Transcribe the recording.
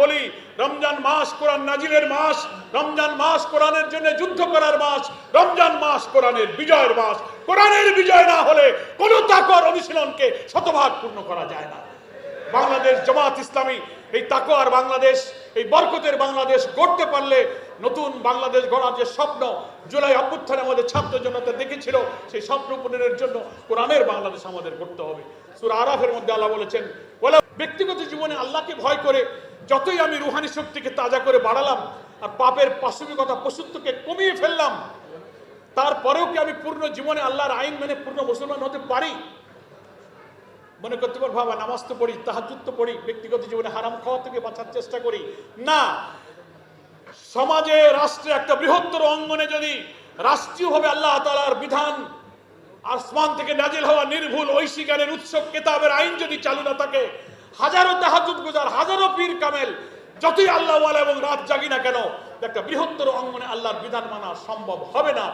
বলি, রমজান মাস কোরআন নাজিলের মাস, রমজান মাস কোরআনের জন্য যুদ্ধ করার মাস, রমজান মাস কোরআনের বিজয়ের মাস। কোরআনের বিজয় না হলে কোনো তাকর অনুশীলনকে শতভাগ পূর্ণ করা যায় না। বাংলাদেশ জামাত ইসলামী, এই তাকোয়ার বাংলাদেশ, এই বরকতের বাংলাদেশ গড়তে পারলে নতুন বাংলাদেশ গড়ার যে স্বপ্ন জুলাই অভ্যুত্থানে আমাদের ছাত্র জনতা দেখেছিল, সেই স্বপ্ন পূরণের জন্য কোরআনের বাংলাদেশ আমাদের করতে হবে। সুর আরাফের মধ্যে আল্লাহ বলেছেন বলে ব্যক্তিগত জীবনে আল্লাহকে ভয় করে যতই আমি রুহানি শক্তিকে তাজা করে বাড়ালাম আর পাপের পাশবিকতা পশুত্বকে কমিয়ে ফেললাম, তারপরেও কি আমি পূর্ণ জীবনে আল্লাহর আইন মেনে পূর্ণ মুসলমান হতে পারি? মনে করতে পার, বাবা, নামাজ তো পড়ি তাহাজুদ তো পড়ি, ব্যক্তিগত জীবনে হারাম খাওয়া থেকে বাঁচার চেষ্টা করি। না, সমাজে, রাষ্ট্রে একটা বৃহত্তর অঙ্গনে যদি রাষ্ট্রীয়ভাবে আল্লাহ তালার বিধান আসমান থেকে নাজিল হওয়া নির্ভুল ঐশিকারের উৎসব কেতাবের আইন যদি চালু না থাকে, হাজারো তাহাজুদ গুজার, হাজারো পীর কামেল, যতই আল্লাহ এবং রাত জাগি না কেন, একটা বৃহত্তর অঙ্গনে আল্লাহর বিধান মানা সম্ভব হবে না।